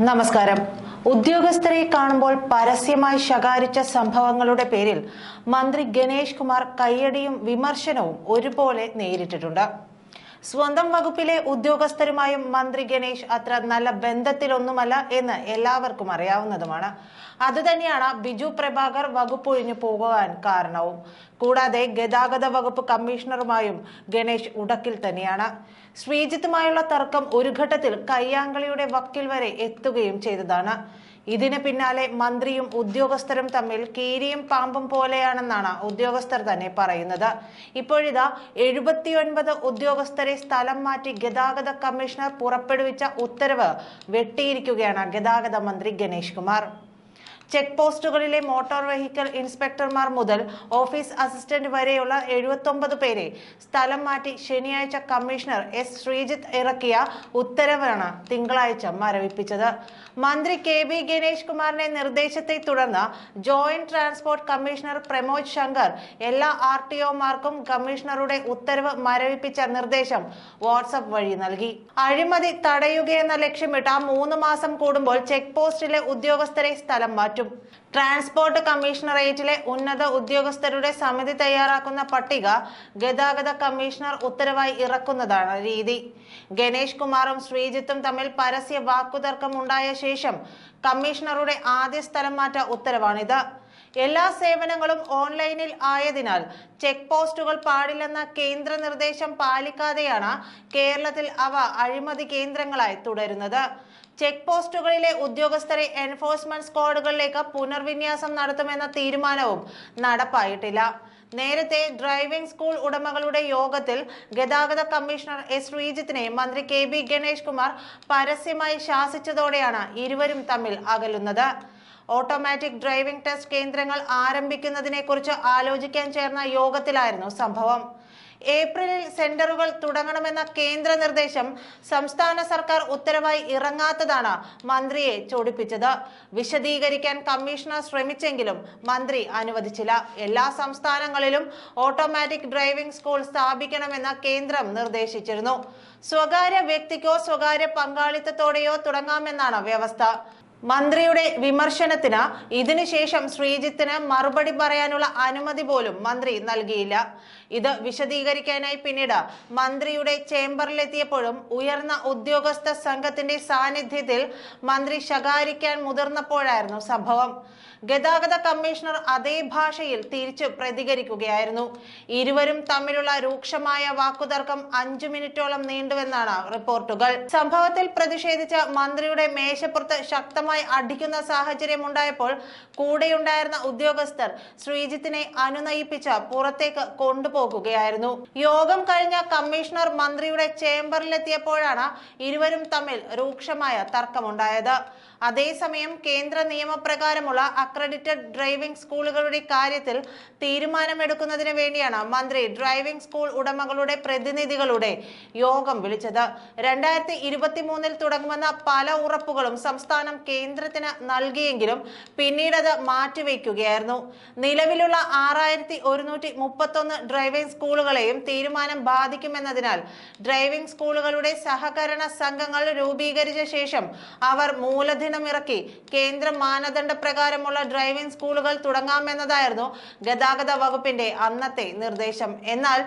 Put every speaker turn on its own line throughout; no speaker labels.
നമസ്കാരം. ഉദ്യോഗസ്ഥരെ കാണുമ്പോൾ പരസ്യമായി ശകാരിച്ച സംഭവങ്ങളുടെ പേരിൽ മന്ത്രി ഗണേഷ് കുമാർ കയ്യടിയും വിമർശനവും ഒരുപോലെ നേരിട്ടിട്ടുണ്ട്. സ്വന്തം വകുപ്പിലെ ഉദ്യോഗസ്ഥരുമായും മന്ത്രി ഗണേഷ് അത്ര നല്ല ബന്ധത്തിലൊന്നുമല്ല എന്ന് എല്ലാവർക്കും അറിയാവുന്നതുമാണ്. അതുതന്നെയാണ് ബിജു പ്രഭാകർ വകുപ്പ് ഒഴിഞ്ഞു പോകുവാൻ കാരണവും. കൂടാതെ ഗതാഗത വകുപ്പ് കമ്മീഷണറുമായും ഗണേഷ് ഉടക്കിൽ തന്നെയാണ്. ശ്രീജിത്തുമായുള്ള തർക്കം ഒരു ഘട്ടത്തിൽ കയ്യാങ്കളിയുടെ വക്കിൽ വരെ എത്തുകയും ചെയ്തതാണ്. ഇതിന് പിന്നാലെ മന്ത്രിയും ഉദ്യോഗസ്ഥരും തമ്മിൽ കീരിയും പാമ്പും പോലെയാണെന്നാണ് ഉദ്യോഗസ്ഥർ തന്നെ പറയുന്നത്. ഇപ്പോഴിതാ എഴുപത്തിയൊൻപത് ഉദ്യോഗസ്ഥരെ സ്ഥലം മാറ്റി ഗതാഗത കമ്മീഷണർ പുറപ്പെടുവിച്ച ഉത്തരവ് വെട്ടിയിരിക്കുകയാണ് ഗതാഗത മന്ത്രി ഗണേഷ് കുമാർ. ചെക്ക് പോസ്റ്റുകളിലെ മോട്ടോർ വെഹിക്കിൾ ഇൻസ്പെക്ടർമാർ മുതൽ ഓഫീസ് അസിസ്റ്റന്റ് വരെയുള്ള എഴുപത്തൊമ്പത് പേരെ സ്ഥലം മാറ്റി ശനിയാഴ്ച കമ്മീഷണർ എസ് ശ്രീജിത്ത് ഇറക്കിയ ഉത്തരവാണ് തിങ്കളാഴ്ച മരവിപ്പിച്ചത്. മന്ത്രി കെ ബി ഗണേഷ് കുമാറിന്റെ നിർദ്ദേശത്തെ തുടർന്ന് joint transport commissioner Pramod Shankar എല്ലാ ആർ ടി ഒമാർക്കും കമ്മീഷണറുടെ ഉത്തരവ് മരവിപ്പിച്ച നിർദ്ദേശം വാട്സപ്പ് വഴി നൽകി. അഴിമതി തടയുകയെന്ന ലക്ഷ്യമിട്ട് മൂന്ന് മാസം കൂടുമ്പോൾ ചെക്ക് പോസ്റ്റിലെ ഉദ്യോഗസ്ഥരെ സ്ഥലം മാറ്റും. ട്രാൻസ്പോർട്ട് കമ്മീഷണറേറ്റിലെ ഉന്നത ഉദ്യോഗസ്ഥരുടെ സമിതി തയ്യാറാക്കുന്ന പട്ടിക ഗതാഗത കമ്മീഷണർ ഉത്തരവായി ഇറക്കുന്നതാണ് രീതി. ഗണേഷ് കുമാറും ശ്രീജിത്തും തമ്മിൽ പരസ്യ വാക്കുതർക്കം ഉണ്ടായ ശേഷം കമ്മീഷണറുടെ ആദ്യ സ്ഥലം മാറ്റ ഉത്തരവാണിത്. എല്ലാ സേവനങ്ങളും ഓൺലൈനിൽ ആയതിനാൽ ചെക്ക് പോസ്റ്റുകൾ പാടില്ലെന്ന കേന്ദ്ര നിർദ്ദേശം പാലിക്കാതെയാണ് കേരളത്തിൽ അവ അഴിമതി കേന്ദ്രങ്ങളായി തുടരുന്നത്. ചെക്ക് പോസ്റ്റുകളിലെ ഉദ്യോഗസ്ഥരെ എൻഫോഴ്സ്മെന്റ് സ്ക്വാഡുകളിലേക്ക് പുനർവിന്യാസം നടത്തുമെന്ന തീരുമാനവും നടപ്പായിട്ടില്ല. നേരത്തെ ഡ്രൈവിംഗ് സ്കൂൾ ഉടമകളുടെ യോഗത്തിൽ ഗതാഗത കമ്മീഷണർ എസ് ശ്രീജിത്തിനെ മന്ത്രി കെ ബി ഗണേഷ് കുമാർ പരസ്യമായി ശാസിച്ചതോടെയാണ് ഇരുവരും തമ്മിൽ അകലുന്നത്. ഓട്ടോമാറ്റിക് ഡ്രൈവിംഗ് ടെസ്റ്റ് കേന്ദ്രങ്ങൾ ആരംഭിക്കുന്നതിനെക്കുറിച്ച് ആലോചിക്കാൻ ചേർന്ന യോഗത്തിലായിരുന്നു സംഭവം. ഏപ്രിലിൽ സെന്ററുകൾ തുടങ്ങണമെന്ന കേന്ദ്ര നിർദ്ദേശം സംസ്ഥാന സർക്കാർ ഉത്തരവായി ഇറങ്ങാത്തതാണ് മന്ത്രിയെ ചോടിപ്പിച്ചത്. വിശദീകരിക്കാൻ കമ്മീഷണർ ശ്രമിച്ചെങ്കിലും മന്ത്രി അനുവദിച്ചില്ല. എല്ലാ സംസ്ഥാനങ്ങളിലും ഓട്ടോമാറ്റിക് ഡ്രൈവിംഗ് സ്കൂൾ സ്ഥാപിക്കണമെന്ന് കേന്ദ്രം നിർദ്ദേശിച്ചിരുന്നു. സ്വകാര്യ വ്യക്തിക്കോ സ്വകാര്യ പങ്കാളിത്തത്തോടെയോ തുടങ്ങാമെന്നാണ് വ്യവസ്ഥ. മന്ത്രിയുടെ വിമർശനത്തിന് ഇതിനുശേഷം ശ്രീജിത്തിന് മറുപടി പറയാനുള്ള അനുമതി പോലും മന്ത്രി നൽകിയില്ല. ഇത് വിശദീകരിക്കാനായി പിന്നീട് മന്ത്രിയുടെ ചേംബറിലെത്തിയപ്പോഴും ഉയർന്ന ഉദ്യോഗസ്ഥ സംഘത്തിന്റെ സാന്നിധ്യത്തിൽ മന്ത്രി ശകാരിക്കാൻ മുതിർന്നപ്പോഴായിരുന്നു സംഭവം. ഗതാഗത കമ്മീഷണർ അതേ ഭാഷയിൽ തിരിച്ചു പ്രതികരിക്കുകയായിരുന്നു. ഇരുവരും തമ്മിലുള്ള രൂക്ഷമായ വാക്കുതർക്കം അഞ്ചു മിനിറ്റോളം നീണ്ടുവെന്നാണ് റിപ്പോർട്ടുകൾ. സംഭവത്തിൽ പ്രതിഷേധിച്ച മന്ത്രിയുടെ മേശപ്പുറത്ത് ശക്തമായി അടിക്കുന്ന സാഹചര്യം ഉണ്ടായപ്പോൾ കൂടെയുണ്ടായിരുന്ന ഉദ്യോഗസ്ഥർ ശ്രീജിത്തിനെ അനുനയിപ്പിച്ച് പുറത്തേക്ക് കൊണ്ടുപോകുകയായിരുന്നു. യോഗം കഴിഞ്ഞ കമ്മീഷണർ മന്ത്രിയുടെ ചേംബറിലെത്തിയപ്പോഴാണ് ഇരുവരും തമ്മിൽ രൂക്ഷമായ തർക്കമുണ്ടായത്. അതേസമയം കേന്ദ്ര നിയമപ്രകാരമുള്ള അക്രഡിറ്റഡ് ഡ്രൈവിംഗ് സ്കൂളുകളുടെ കാര്യത്തിൽ തീരുമാനമെടുക്കുന്നതിന് വേണ്ടിയാണ് മന്ത്രി ഡ്രൈവിംഗ് സ്കൂൾ ഉടമകളുടെ പ്രതിനിധികളുടെ യോഗം വിളിച്ചത്. രണ്ടായിരത്തി ഇരുപത്തി മൂന്നിൽ തുടങ്ങുമെന്ന പല ഉറപ്പുകളും സംസ്ഥാനം കേന്ദ്രത്തിന് നൽകിയെങ്കിലും പിന്നീട് അത് മാറ്റിവെക്കുകയായിരുന്നു. നിലവിലുള്ള ആറായിരത്തി ഒരുന്നൂറ്റി മുപ്പത്തൊന്ന് ഡ്രൈവിംഗ് സ്കൂളുകളെയും തീരുമാനം ബാധിക്കുമെന്നതിനാൽ ഡ്രൈവിംഗ് സ്കൂളുകളുടെ സഹകരണ സംഘങ്ങൾ രൂപീകരിച്ച ശേഷം അവർ മൂലധനം ഇറക്കി കേന്ദ്ര മാനദണ്ഡ പ്രകാരമുള്ള ഡ്രൈവിംഗ് സ്കൂളുകൾ തുടങ്ങാമെന്നതായിരുന്നു ഗതാഗത വകുപ്പിന്റെ അന്നത്തെ നിർദ്ദേശം. എന്നാൽ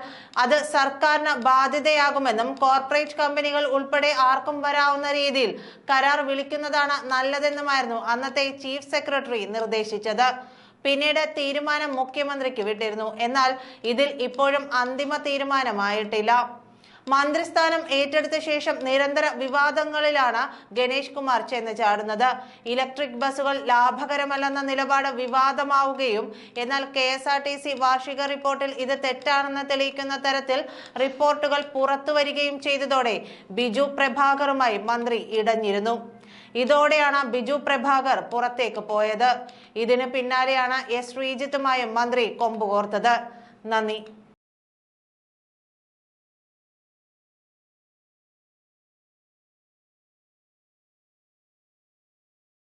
അത് സർക്കാരിന് ബാധ്യതയാകുമെന്നും കോർപ്പറേറ്റ് കമ്പനികൾ ഉൾപ്പെടെ ആർക്കും വരാവുന്ന രീതിയിൽ കരാർ വിളിക്കുന്നതാണ് നല്ലതെന്നുമായിരുന്നു അന്നത്തെ ചീഫ് സെക്രട്ടറി നിർദ്ദേശിച്ചത്. പിന്നീട് തീരുമാനം മുഖ്യമന്ത്രിക്ക് വിട്ടിരുന്നു. എന്നാൽ ഇതിൽ ഇപ്പോഴും അന്തിമ തീരുമാനമായിട്ടില്ല. മന്ത്രിസ്ഥാനം ഏറ്റെടുത്ത ശേഷം നിരന്തര വിവാദങ്ങളിലാണ് ഗണേഷ് കുമാർ ചെന്ന് ചാടുന്നത്. ഇലക്ട്രിക് ബസ്സുകൾ ലാഭകരമല്ലെന്ന നിലപാട് വിവാദമാവുകയും എന്നാൽ K S R T C വാർഷിക റിപ്പോർട്ടിൽ ഇത് തെറ്റാണെന്ന് തെളിയിക്കുന്ന തരത്തിൽ റിപ്പോർട്ടുകൾ പുറത്തുവരികയും ചെയ്തതോടെ ബിജു പ്രഭാകറുമായി മന്ത്രി ഇടഞ്ഞിരുന്നു. ഇതോടെയാണ് ബിജു പ്രഭാകർ പുറത്തേക്ക് പോയത്. ഇതിന് പിന്നാലെയാണ് എസ് ശ്രീജിത്തുമായും മന്ത്രി കൊമ്പുകോർത്തത് നന്ദി.